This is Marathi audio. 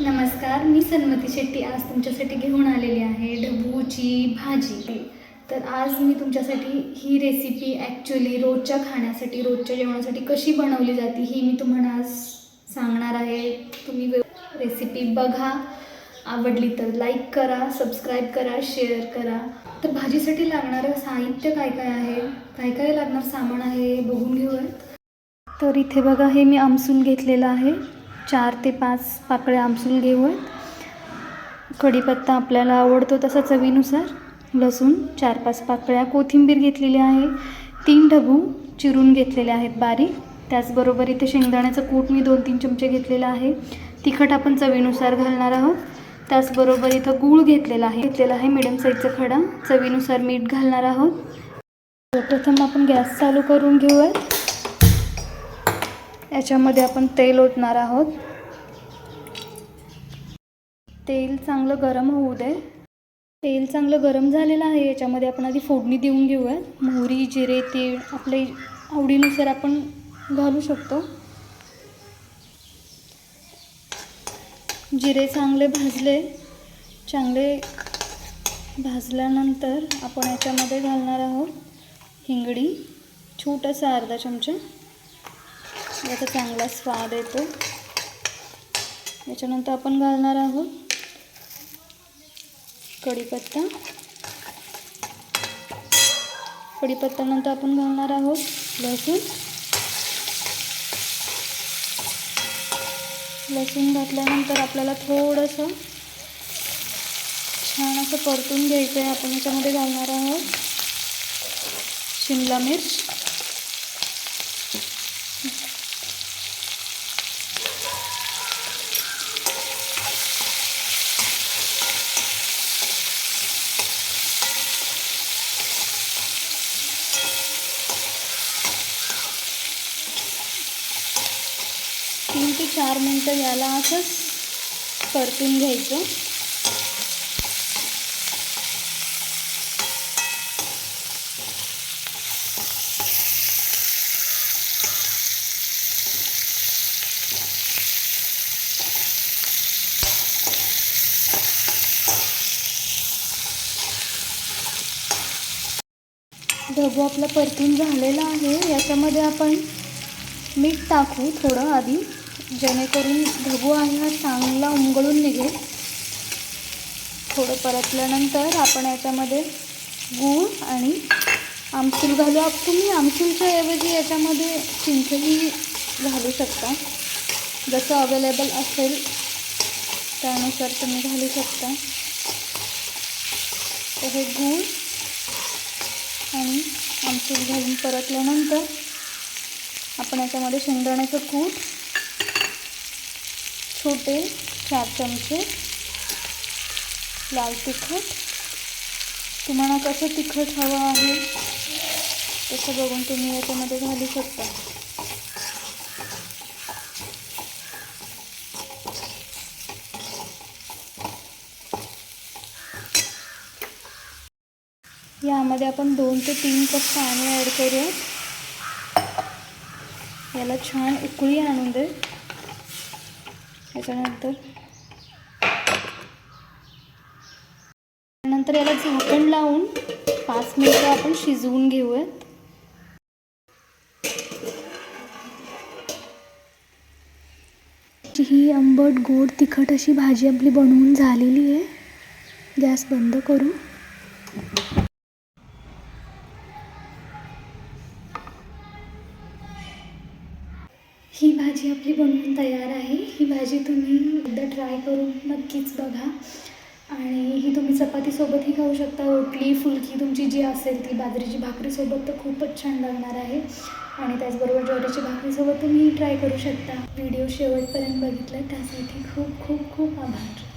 नमस्कार मी सन्मती शेट्टी. आज तुमच्यासाठी घेऊन आलेली आहे ढबूची भाजी. तर आज मी तुमच्यासाठी ही रेसिपी ॲक्च्युली रोजच्या खाण्यासाठी रोजच्या जेवणासाठी कशी बनवली जाते ही मी तुम्हाला आज सांगणार आहे. तुम्ही रेसिपी बघा. आवडली तर लाईक करा सबस्क्राईब करा शेअर करा. तर भाजीसाठी लागणारं साहित्य काय काय आहे? काय काय लागणार सामान आहे हे बघून घेऊयात. तर इथे बघा हे मी आमसून घेतलेलं आहे. चार ते पाच पाकळ्या आमसूल घेऊयात कढीपत्ता आपल्याला आवडतो तसा चवीनुसार. लसूण चार पाच पाकळ्या कोथिंबीर घेतलेली आहे. तीन ढबू चिरून घेतलेले आहेत बारीक. त्याचबरोबर इथे शेंगदाण्याचं कूट मी दोन तीन चमचे घेतलेलं आहे. तिखट आपण चवीनुसार घालणार आहोत. त्याचबरोबर इथं गूळ घेतलेला आहे. घेतलेला आहे मिडियम साईजचा खडा. चवीनुसार मीठ घालणार आहोत. प्रथम आपण गॅस चालू करून घेऊयात. याच्यामध्ये आपण तेल ओतणार आहोत. तेल चांगलं गरम होऊ दे. तेल चांगलं गरम झालेलं आहे याच्यामध्ये आपण आधी फोडणी देऊन घेऊया मोहरी जिरे तीळ आपले आवडीनुसार आपण घालू शकतो. जिरे चांगले भाजले. चांगले भाजल्यानंतर आपण याच्यामध्ये घालणार आहोत हिंगडी छोटासा अर्धा चमचा. याचा चांगला स्वाद येतो. याच्यानंतर आपण घालणार आहोत कढीपत्ता. कढीपत्त्यानंतर आपण घालणार आहोत लसूण. लसूण घातल्यानंतर आपल्याला थोडंसं छान असं परतून घ्यायचं आहे आपण याच्यामध्ये घालणार आहोत शिमला मिर्च. ते चार मिनटं याला असंच परतून घ्यायचं. ढबू आपला परतून झालेला आहे. याच्यामध्ये आपण मीठ टाकू थोडं आधी. जेणेकरून ढबू आहे हा चांगला उमगळून निघेल. थोडं परतल्यानंतर आपण याच्यामध्ये गूळ आणि आमसूल घालू. आप तुम्ही आमसूलच्या ऐवजी याच्यामध्ये चिंचही घालू शकता. जसं अवेलेबल असेल त्यानुसार तुम्ही घालू शकता. तर हे गूळ आणि आमसूल घालून परतल्यानंतर आपण याच्यामध्ये शेंगदाण्याचं कूट छोटे चार चमचे लाल तिखट. तुम्हाला कसं तिखट हवं आहे तसं बघून तुम्ही याच्यामध्ये घालू शकता. यामध्ये आपण दोन ते तीन कप पाणी ॲड करूया याला छान उकळी आणून दे. त्याच्यानंतर त्यानंतर याला झाकण लावून पाच मिनिटं आपण शिजवून घेऊयात. ही आंबट गोड तिखट अशी भाजी आपली बनवून झालेली आहे. गॅस बंद करू. ही भाजी आपली बनवून तयार आहे. ही भाजी तुम्ही एकदा ट्राय करून नक्कीच बघा. आणि ही तुम्ही चपातीसोबतही खाऊ शकता. रोटली फुलकी तुमची जी असेल ती बाजरीची भाकरीसोबत तर खूपच छान लागणार आहे. आणि त्याचबरोबर ज्वारीची भाकरीसोबत तुम्ही ट्राय करू शकता. व्हिडिओ शेवटपर्यंत बघितला त्यासाठी खूप खूप खूप आभार.